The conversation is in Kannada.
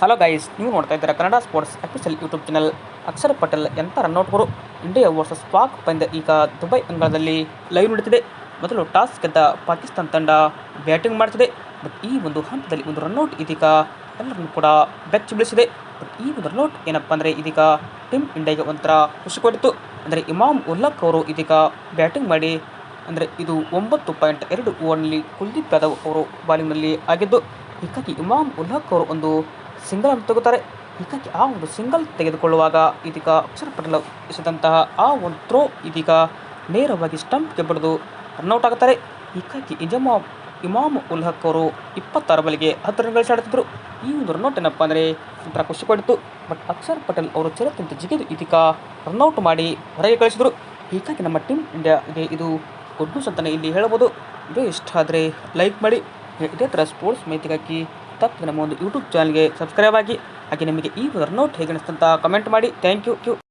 ಹಲೋ ಗೈಸ್, ನೀವು ನೋಡ್ತಾ ಇದ್ದೀರಾ Kannada sports official YouTube channel Akshar Patel ಎಂಥ ರನ್ಔಟ್ಗಳು ಇಂಡಿಯಾ ವರ್ಸಸ್ ಪಾಕ್ ಪಂದ್ಯ ಈಗ ದುಬೈ ಅಂಗಳದಲ್ಲಿ ಲೈವ್ ನಡೀತಿದೆ. ಮೊದಲು ಟಾಸ್ ಗೆದ್ದ ಪಾಕಿಸ್ತಾನ ತಂಡ ಬ್ಯಾಟಿಂಗ್ ಮಾಡ್ತಿದೆ. ಬಟ್ ಈ ಒಂದು ಹಂತದಲ್ಲಿ ಒಂದು ರನ್ಔಟ್ ಇದೀಗ ಎಲ್ಲರನ್ನು ಕೂಡ ಬೆಚ್ಚಿ ಬೀಳಿಸಿದೆ ಬಟ್ ಈ ಒಂದು ರನ್ಔಟ್ ಏನಪ್ಪ ಅಂದರೆ ಇದೀಗ ಟೀಮ್ ಇಂಡಿಯಾಗೆ ಒಂಥರ ಖುಷಿ ಕೊಟ್ಟಿತ್ತು. ಅಂದರೆ ಇಮಾಮ್ ಉಲ್ಲಕ್ ಅವರು ಇದೀಗ ಬ್ಯಾಟಿಂಗ್ ಮಾಡಿ, ಅಂದರೆ ಇದು ಒಂಬತ್ತು ಪಾಯಿಂಟ್ ಎರಡು ಓವರ್ನಲ್ಲಿ ಕುಲ್ದೀಪ್ ಯಾದವ್ ಅವರು ಬಾಲಿಂಗ್ನಲ್ಲಿ ಆಗಿದ್ದು. ಹೀಗಾಗಿ ಇಮಾಮ್ ಉಲ್ಲಕ್ ಅವರು ಒಂದು ಸಿಂಗಲ್ ಅನ್ನು ತೆಗುತ್ತಾರೆ ಹೀಗಾಗಿ ಆ ಒಂದು ಸಿಂಗಲ್ ತೆಗೆದುಕೊಳ್ಳುವಾಗ ಇದೀಗ ಅಕ್ಷರ ಪಟೇಲ್ ಎಸೆದಂತಹ ಆ ಒಂದು ಥ್ರೋ ಇದೀಗ ನೇರವಾಗಿ ಸ್ಟಂಪ್ಗೆ ಬಡಿದು ರನ್ಔಟ್ ಆಗುತ್ತಾರೆ. ಹೀಗಾಗಿ ಇಜಮಾ ಇಮಾಮ್ ಉಲ್ ಹಕ್ ಅವರು ಇಪ್ಪತ್ತಾರು ಬಲಿಗೆ ಹತ್ತು ರನ್ ಗಳಿಸಾಡುತ್ತಿದ್ದರು ಈ ಒಂದು ರನ್ಔಟ್ ಏನಪ್ಪ ಅಂದರೆ ಒಂಥರ ಖುಷಿ ಕೊಟ್ಟಿತ್ತು ಬಟ್ ಅಕ್ಷರ್ ಪಟೇಲ್ ಅವರು ಚಿರತಂತೆ ಜಿಗಿದು ಇದೀಗ ರನ್ಔಟ್ ಮಾಡಿ ಹೊರಗೆ ಕಳಿಸಿದರು. ಹೀಗಾಗಿ ನಮ್ಮ ಟೀಮ್ ಇಂಡಿಯಾಗೆ ಇದು ನ್ಯೂಸ್ ಅಂತಲೇ ಇಲ್ಲಿ ಹೇಳ್ಬೋದು. ಇದು ಇಷ್ಟ ಆದರೆ ಲೈಕ್ ಮಾಡಿ. ಇದೇ ಥರ ಸ್ಪೋರ್ಟ್ಸ್ ಮಾಹಿತಿಗಾಗಿ ತಪ್ಪದೆ ನಮ್ಮ ಒಂದು ಯೂಟ್ಯೂಬ್ ಚಾನಲ್ಗೆ ಸಬ್ಸ್ಕ್ರೈಬ್ ಆಗಿ, ಹಾಗೆ ನಿಮಗೆ ಈ ರನ್ಔಟ್ ಹೇಗೆ ಅನಿಸ್ತಂತ ಕಮೆಂಟ್ ಮಾಡಿ. Thank you